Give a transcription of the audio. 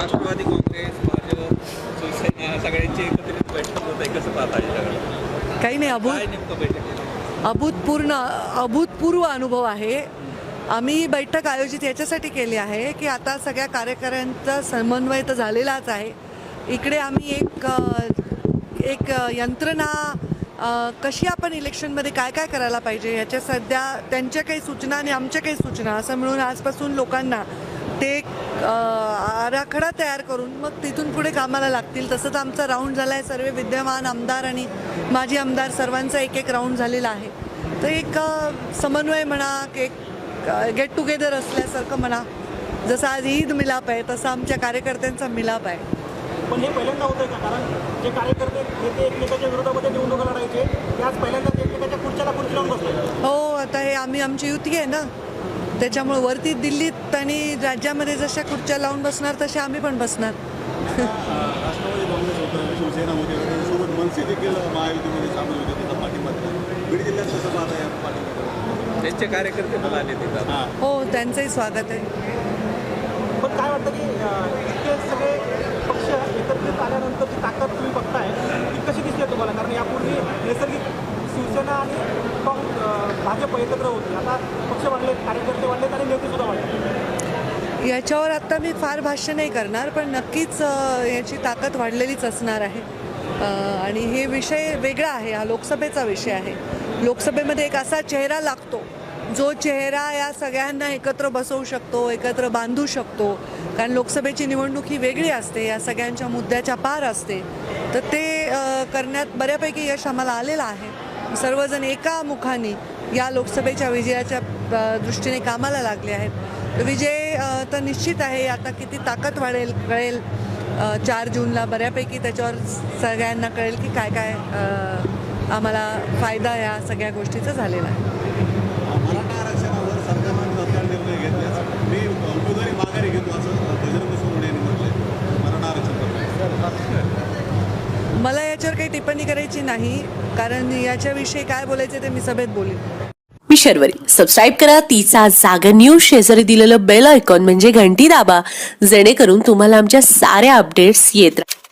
राष्ट्रवादी काँग्रेस भाजप शिवसेना सगळ्यांची एकत्रित बैठक होत आहे. कसं पाहता काही नाही अभूत अभूतपूर्ण अभूतपूर्व अनुभव आहे. आम्ही बैठक आयोजित याच्यासाठी केली आहे की आता सगळ्या कार्यकर्त्यांचा समन्वय तर झालेलाच आहे. इकडे आम्ही एक एक यंत्रणा कशी आपण इलेक्शनमध्ये काय काय करायला पाहिजे याच्या सध्या त्यांच्या काही सूचना आणि आमच्या काही सूचना असं मिळून आजपासून लोकांना ते आराखडा तयार करून मग तिथून पुढे कामाला लागतील. तसंच आमचा राऊंड झाला आहे सर्व विद्यमान आमदार आणि माजी आमदार सर्वांचा एक एक राऊंड झालेला आहे. तर एक समन्वय म्हणा की एक गेट टुगेदर असल्यासारखं म्हणा जसं आज ईद मिलाप आहे तसं आमच्या कार्यकर्त्यांचा मिलाप आहे. पण हे पहिल्यांदा होतंय का? कारण जे कार्यकर्ते नेते एकमेकाच्या विरोधामध्ये निवडणुका लढायचे ते आज पहिल्यांदाच एकमेकाच्या खुर्च्याला खुर्ची लावून बसले हो आता हे आम्ही आमची युती आहे ना. त्याच्यामुळे वरती दिल्लीत आणि राज्यामध्ये जशा खुर्च्या लावून बसणार तशा आम्ही पण बसणार. राष्ट्रवादी काँग्रेस होतं शिवसेना होते सोबत मनसे देखील महायुतीमध्ये सामील होते त्याचा पाठिंबा दिला. बीड जिल्ह्यात कसं पाहता या पाठिंबा त्यांचे कार्यकर्ते आले तिथं. हां. त्यांचंही स्वागत आहे. पण काय वाटतं की इतके सगळे पक्ष एकत्रित आल्यानंतरची ताकद तुम्ही बघताय ती कशी दिसते तुम्हाला कारण यापूर्वी नैसर्गिक शिवसेना आणि काँग- अं, भाजप एकत्र होती आता पक्ष वाढले कार्यकर्ते वाढलेत आणि नेते सुद्धा वाढले याच्यावर आता मी फार भाष्य नाही करणार पण नक्कीच याची ताकद वाढलेलीच असणार आहे. आणि हे विषय वेगळा आहे हा लोकसभेचा विषय आहे. लोकसभेमध्ये एक असा चेहरा लागतो जो चेहरा या सगळ्यांना एकत्र बसवू शकतो एकत्र बांधू शकतो. कारण लोकसभेची निवडणूक ही वेगळी असते या सगळ्यांच्या मुद्द्याच्या पार असते. तर ते करण्यात बऱ्यापैकी यश आम्हाला आलेलं आहे. सर्वजण एका मुखाने या लोकसभेच्या विजयाच्या दृष्टीने कामाला लागले आहेत. तर विजय तर निश्चित आहे आता किती ताकद वाढेल कळेल. चार जूनला बऱ्यापैकी त्याच्यावर सगळ्यांना कळेल की काय काय आम्हाला फायदा या सगळ्या गोष्टीचा झालेला आहे. मला याच्यावर काही टिप्पणी करायची नाही कारण याच्याविषयी काय बोलायचे ते मी सभेत बोलेन. मी शर्वरी. सबस्क्राईब करा. तिचा जागा न्यूज शेजारी दिलेलं बेल आयकॉन म्हणजे घंटी दाबा. जेणेकरून तुम्हाला आमच्या साऱ्या अपडेट्स येत राहतील